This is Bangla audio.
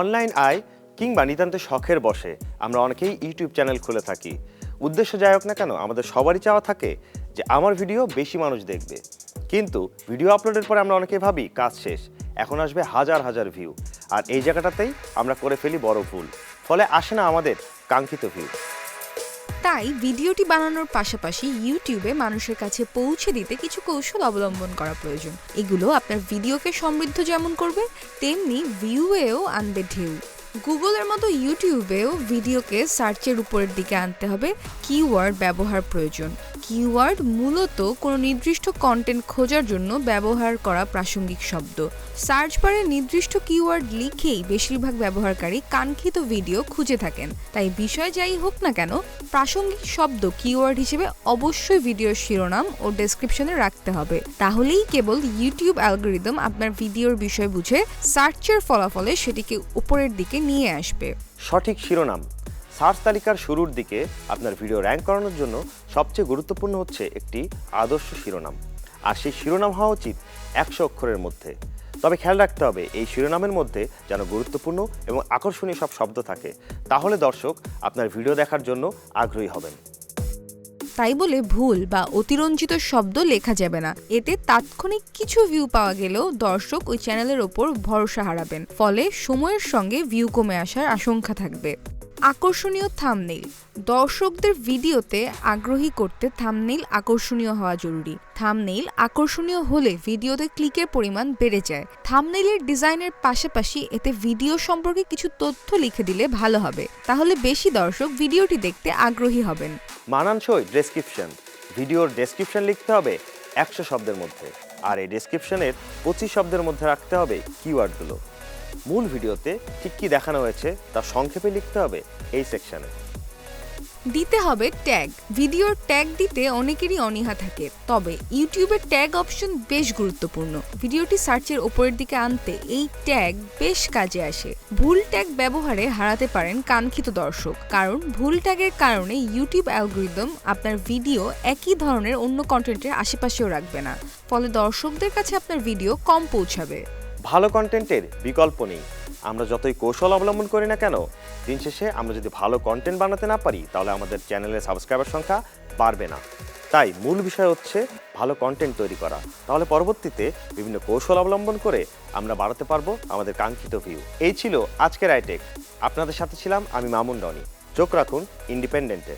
অনলাইন আয় কিংবা নিতান্ত শখের বসে। আমরা অনেকেই ইউটিউব চ্যানেল খুলে থাকি। উদ্দেশ্য যাই হোক না কেন, আমাদের সবারই চাওয়া থাকে যে আমার ভিডিও বেশি মানুষ দেখবে। কিন্তু ভিডিও আপলোডের পরে আমরা অনেকেই ভাবি, কাজ শেষ, এখন আসবে হাজার হাজার ভিউ। আর এই জায়গাটাতেই আমরা করে ফেলি বড় ভুল। ফলে আসে না আমাদের কাঙ্ক্ষিত ভিউ। তাই ভিডিওটি বানানোর পাশাপাশি ইউটিউবে মানুষের কাছে পৌঁছে দিতে কিছু কৌশল অবলম্বন করা প্রয়োজন। এগুলো আপনার ভিডিওকে সমৃদ্ধ যেমন করবে, তেমনি ভিউয়েও আনবে ঢেউ। গুগলের মতো ইউটিউবেও ভিডিওকে সার্চের উপরের দিকে আনতে হবে, কিওয়ার্ড ব্যবহার প্রয়োজন। কিওয়ার্ড মূলত কোনো নির্দিষ্ট কন্টেন্ট খোঁজার জন্য ব্যবহার করা প্রাসঙ্গিক শব্দ। সার্চ বারে নির্দিষ্ট কিওয়ার্ড লিখেই বেশিরভাগ ব্যবহারকারী কাঙ্ক্ষিত ভিডিও খুঁজে থাকেন। তাই বিষয় যাই হোক না কেন, প্রাসঙ্গিক শব্দ কিওয়ার্ড হিসেবে অবশ্যই ভিডিওর শিরোনাম ও ডেসক্রিপশনে রাখতে হবে। তাহলেই কেবল ইউটিউব অ্যালগোরিদম আপনার ভিডিওর বিষয় বুঝে সার্চের ফলাফলে সেটিকে উপরের দিকে নিয়ে আসবে। সঠিক শিরোনাম। সার্চ তালিকার শুরুর দিকে আপনার ভিডিও র্যাঙ্ক করানোর জন্য সবচেয়ে গুরুত্বপূর্ণ হচ্ছে একটি আদর্শ শিরোনাম। আর সেই শিরোনাম হওয়া উচিত একশো অক্ষরের মধ্যে। তবে খেয়াল রাখতে হবে, এই শিরোনামের মধ্যে যেন গুরুত্বপূর্ণ এবং আকর্ষণীয় সব শব্দ থাকে। তাহলে দর্শক আপনার ভিডিও দেখার জন্য আগ্রহী হবেন। তাই বলে ভুল বা অতিরঞ্জিত শব্দ লেখা যাবে না। এতে তাৎক্ষণিক কিছু ভিউ পাওয়া গেলেও দর্শক ওই চ্যানেলের ওপর ভরসা হারাবেন। ফলে সময়ের সঙ্গে ভিউ কমে আসার আশঙ্কা থাকবে। আকর্ষণীয় থামনেইল দর্শকদের ভিডিওতে আগ্রহী করতে থামনেইল আকর্ষণীয় হওয়া জরুরি। থামনেইল আকর্ষণীয় হলে ভিডিওতে ক্লিকের পরিমাণ বেড়ে যায়। থামনেইলের ডিজাইনের পাশাপাশি এতে ভিডিও সম্পর্কে কিছু তথ্য লিখে দিলে ভালো হবে। তাহলে বেশি দর্শক ভিডিওটি দেখতে আগ্রহী হবেন। মানানসই ডেসক্রিপশন ভিডিওর ডেসক্রিপশন লিখতে হবে একশো শব্দের মধ্যে। আর এই ডেসক্রিপশনের পঁচিশ শব্দের মধ্যে রাখতে হবে কিওয়ার্ডগুলো মূল ভিডিওতে ঠিক কী দেখানো হয়েছে তা সংক্ষেপে লিখতে হবে এই সেকশনে। দিতে হবে ট্যাগ। ভিডিওর ট্যাগ দিতে অনেকেরই অনীহা থাকে। তবে ইউটিউবের ট্যাগ অপশন বেশ গুরুত্বপূর্ণ। ভিডিওটি সার্চের ওপরের দিকে আনতে এই ট্যাগ বেশ কাজে আসে। ভুল ট্যাগ ব্যবহারে হারাতে পারেন কাঙ্ক্ষিত দর্শক। কারণ ভুল ট্যাগের কারণে ইউটিউব অ্যালগোরিদম আপনার ভিডিও একই ধরনের অন্য কন্টেন্টের আশেপাশেও রাখবে না। ফলে দর্শকদের কাছে আপনার ভিডিও কম পৌঁছাবে। ভালো কন্টেন্টের বিকল্প নেই। আমরা যতই কৌশল অবলম্বন করি না কেন, দিন শেষে আমরা যদি ভালো কন্টেন্ট বানাতে না পারি, তাহলে আমাদের চ্যানেলের সাবস্ক্রাইবার সংখ্যা বাড়বে না। তাই মূল বিষয় হচ্ছে ভালো কন্টেন্ট তৈরি করা। তাহলে পরবর্তীতে বিভিন্ন কৌশল অবলম্বন করে আমরা বাড়াতে পারব আমাদের কাঙ্ক্ষিত ভিউ এই ছিল আজকের আইটেক আপনাদের সাথে ছিলাম আমি মামুন রনি। চোখ রাখুন ইন্ডিপেন্ডেন্টে